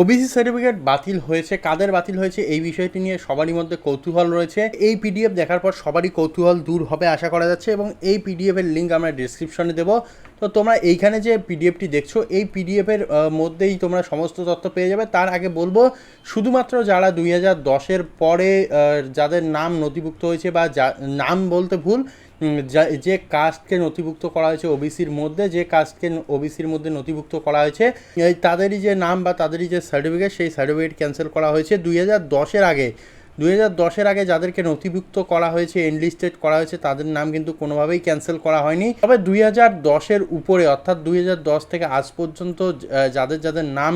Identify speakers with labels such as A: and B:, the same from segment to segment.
A: OBC certificate বাতিল হয়েছে। কাদের বাতিল হয়েছে এই বিষয়টি নিয়ে সবারই মধ্যে কৌতূহল রয়েছে। এই পিডিএফ দেখার পর সবারই কৌতূহল দূর হবে আশা করা যাচ্ছে এবং এই পিডিএফ এর লিঙ্ক আমরা ডিসক্রিপশনে দেবো। তো তোমরা এইখানে যে পিডিএফটি দেখছ, এই পিডিএফের মধ্যেই তোমরা সমস্ত তথ্য পেয়ে যাবে। তার আগে বলব, শুধুমাত্র যারা দুই হাজার দশের পরে যাদের নাম নথিভুক্ত হয়েছে বা যা- নাম বলতে ভুল যা- কাস্টকে নথিভুক্ত করা হয়েছে ওবিসির মধ্যে, যে কাস্টকে ওবিসির মধ্যে নথিভুক্ত করা হয়েছে তাদেরই যে নাম বা তাদেরই যে সার্টিফিকেট সেই সার্টিফিকেট ক্যান্সেল করা হয়েছে। দুই হাজার দশের আগে দুই হাজার দশের আগে যাদেরকে নথিভুক্ত করা হয়েছে এনলিস্টেড করা হয়েছে, তাদের নাম কিন্তু কোনোভাবেই ক্যান্সেল করা হয়নি। তবে দুই হাজার দশের উপরে, অর্থাৎ দুই হাজার দশ থেকে আজ পর্যন্ত যাদের যাদের নাম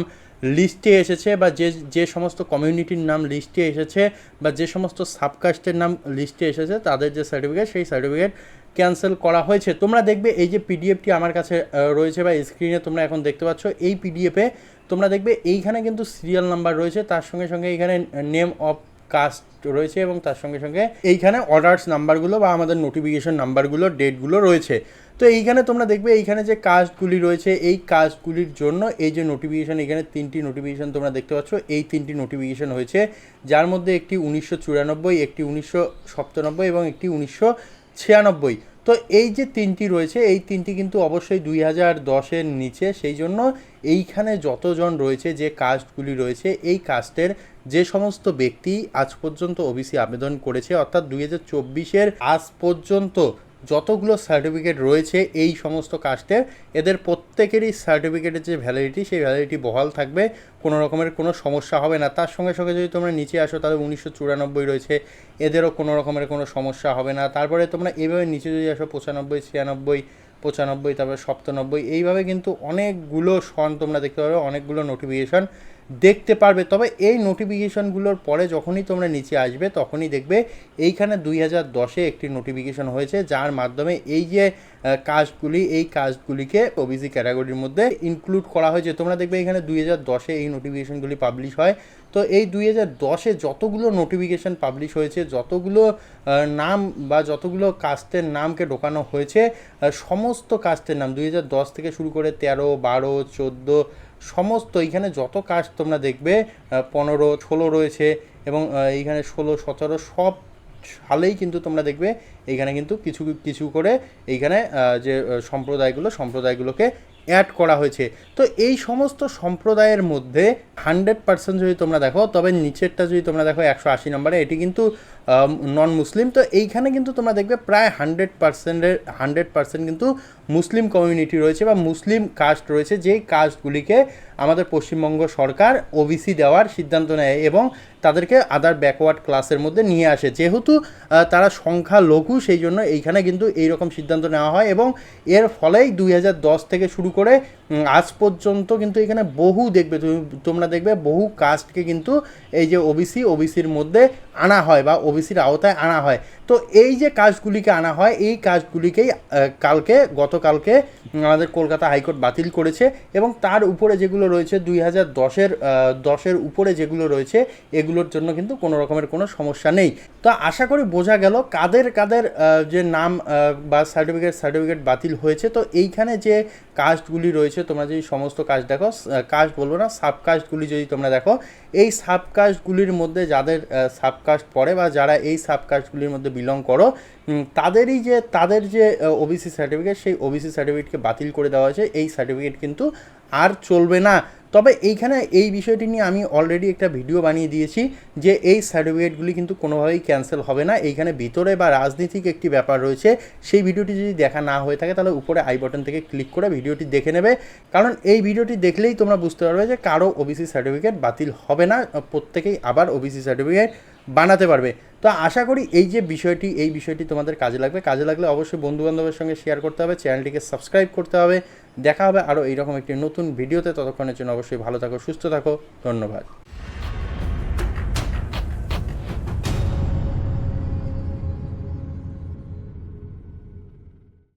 A: লিস্টে এসেছে বা যে যে সমস্ত কমিউনিটির নাম লিস্টে এসেছে বা যে সমস্ত সাবকাস্টের নাম লিস্টে এসেছে, তাদের যে সার্টিফিকেট সেই সার্টিফিকেট ক্যান্সেল করা হয়েছে। তোমরা দেখবে এই যে পিডিএফটি আমার কাছে রয়েছে বা স্ক্রিনে তোমরা এখন দেখতে পাচ্ছ, এই পিডিএফে তোমরা দেখবে এইখানে কিন্তু সিরিয়াল নাম্বার রয়েছে, তার সঙ্গে সঙ্গে এইখানে নেম অফ কাস্ট রয়েছে এবং তার সঙ্গে সঙ্গে এইখানে অর্ডার্স নাম্বারগুলো বা আমাদের নোটিফিকেশন নাম্বারগুলো ডেটগুলো রয়েছে। তো এইখানে তোমরা দেখবে এইখানে যে কাস্টগুলি রয়েছে, এই কাস্টগুলির জন্য এই যে নোটিফিকেশন এখানে তিনটি নোটিফিকেশন তোমরা দেখতে পাচ্ছ। এই তিনটি নোটিফিকেশন হয়েছে, যার মধ্যে একটি উনিশশো চুরানব্বই, একটি উনিশশো সপ্তানব্বই এবং একটি উনিশশো ছিয়ানব্বই। তো এই যে তিনটি রয়েছে, এই তিনটি কিন্তু অবশ্যই দুই হাজার দশের নিচে। সেই জন্য এইখানে যতজন রয়েছে, যে কাস্টগুলি রয়েছে, এই কাস্টের যে সমস্ত ব্যক্তি আজ পর্যন্ত ওবিসি আবেদন করেছে, অর্থাৎ দুই হাজার চব্বিশের আজ পর্যন্ত যতগুলো সার্টিফিকেট রয়েছে এই সমস্ত কাস্টের, এদের প্রত্যেকেরই সার্টিফিকেটের যে ভ্যালিডিটি সেই ভ্যালিডিটি বহাল থাকবে। কোনো রকমের কোনো সমস্যা হবে না। তার সঙ্গে সঙ্গে যদি তোমরা নিচে আসো, তাহলে উনিশশো চুরানব্বই রয়েছে। এদেরও কোনো রকমের কোনো সমস্যা হবে না। তারপরে তোমরা এভাবে নিচে যদি আসো, পঁচানব্বই, ছিয়ানব্বই পঁচানব্বই, তারপরে সপ্তানব্বই, এইভাবে কিন্তু অনেকগুলো সন তোমরা দেখতে পারবে অনেকগুলো নোটিফিকেশন দেখতে পারবে। তবে এই নোটিফিকেশনগুলোর পরে যখনই তোমরা নিচে আসবে, তখনই দেখবে এইখানে দুই হাজার দশে একটি নোটিফিকেশন হয়েছে, যার মাধ্যমে এই যে কাজগুলি, এই কাজগুলিকে ওবিসি ক্যাটাগরির মধ্যে ইনক্লুড করা হয়েছে। তোমরা দেখবে এখানে দুই হাজার দশে এই নোটিফিকেশনগুলি পাবলিশ হয়। তো এই দুই হাজার দশে যতগুলো নোটিফিকেশন পাবলিশ হয়েছে, যতগুলো নাম বা যতগুলো কাস্টের নামকে ঢোকানো হয়েছে সমস্ত কাস্টের নাম, দুই হাজার দশ থেকে শুরু করে তেরো, বারো, চোদ্দ, সমস্ত এইখানে যত কাস্ট তোমরা দেখবে পনেরো, ষোলো রয়েছে এবং এইখানে ষোলো, সতেরো সব সালেই কিন্তু তোমরা দেখবে এইখানে কিন্তু কিছু কিছু করে এইখানে যে সম্প্রদায়গুলো, সম্প্রদায়গুলোকে অ্যাড করা হয়েছে। তো এই সমস্ত সম্প্রদায়ের মধ্যে হান্ড্রেড পার্সেন্ট যদি তোমরা দেখো, তবে নিচেরটা যদি তোমরা দেখো একশো আশি নম্বরে, এটি কিন্তু নন মুসলিম তো এইখানে কিন্তু তোমরা দেখবে প্রায় হান্ড্রেড পার্সেন্টের হান্ড্রেড পার্সেন্ট কিন্তু মুসলিম কমিউনিটি রয়েছে বা মুসলিম কাস্ট রয়েছে যেই কাস্টগুলিকে আমাদের পশ্চিমবঙ্গ সরকার ওবিসি দেওয়ার সিদ্ধান্ত নেয় এবং তাদেরকে আদার ব্যাকওয়ার্ড ক্লাসের মধ্যে নিয়ে আসে। যেহেতু তারা সংখ্যা লঘু সেই জন্য এইখানে কিন্তু এই রকম সিদ্ধান্ত নেওয়া হয় এবং এর ফলেই দুই হাজার দশ থেকে শুরু করে আজ পর্যন্ত কিন্তু এখানে বহু দেখবে, তুমি, তোমরা দেখবে বহু কাস্টকে কিন্তু এই যে ওবিসি ওবিসির মধ্যে আনা হয় বা ওবিসির আওতায় আনা হয়। তো এই যে কাজগুলিকে আনা হয়, এই কাজগুলিকেই কালকে, গতকালকে আমাদের কলকাতা হাইকোর্ট বাতিল করেছে এবং তার উপরে যেগুলো রয়েছে, দুই হাজার দশের দশের উপরে যেগুলো রয়েছে, এগুলোর জন্য কিন্তু কোনো রকমের কোনো সমস্যা নেই। তো আশা করি বোঝা গেল কাদের কাদের যে নাম বা সার্টিফিকেট সার্টিফিকেট বাতিল হয়েছে। তো এইখানে যে কাস্টগুলি রয়েছে, তোমরা যদি সমস্ত কাজ দেখো কাস্ট বলব না সাবকাস্টগুলি যদি তোমরা দেখো এই সাবকাস্টগুলির মধ্যে যাদের সাবকাস্ট পড়ে বা যারা এই সাবকাস্টগুলির মধ্যে বিলং করো তাদেরই যে, তাদের যে ওবিসি সার্টিফিকেট সেই ওবিসি সার্টিফিকেটকে বাতিল করে দেওয়া হয়েছে। এই সার্টিফিকেট কিন্তু আর চলবে না। তবে এইখানে এই বিষয়টি নিয়ে আমি অলরেডি একটা ভিডিও বানিয়ে দিয়েছি যে এই সার্টিফিকেটগুলি কিন্তু কোনোভাবেই ক্যান্সেল হবে না। এইখানে ভিতরে বা রাজনীতিক একটি ব্যাপার রয়েছে, সেই ভিডিওটি যদি দেখা না হয়ে থাকে তাহলে উপরে আই বাটন থেকে ক্লিক করে ভিডিওটি দেখে নেবে। কারণ এই ভিডিওটি দেখলেই তোমরা বুঝতে পারবে যে কারও ওবিসি সার্টিফিকেট বাতিল হবে না, প্রত্যেকেই আবার ওবিসি সার্টিফিকেট বানাতে পারবে। তো আশা করি এই যে বিষয়টি, এই বিষয়টি তোমাদের কাজে লাগবে। কাজে লাগলে অবশ্যই বন্ধুবান্ধবের সঙ্গে শেয়ার করতে হবে চ্যানেলটিকে সাবস্ক্রাইব করতে হবে। দেখা হবে আরও এইরকম একটি নতুন ভিডিওতে ততক্ষণের জন্য অবশ্যই ভালো থাকো, সুস্থ থাকো। ধন্যবাদ।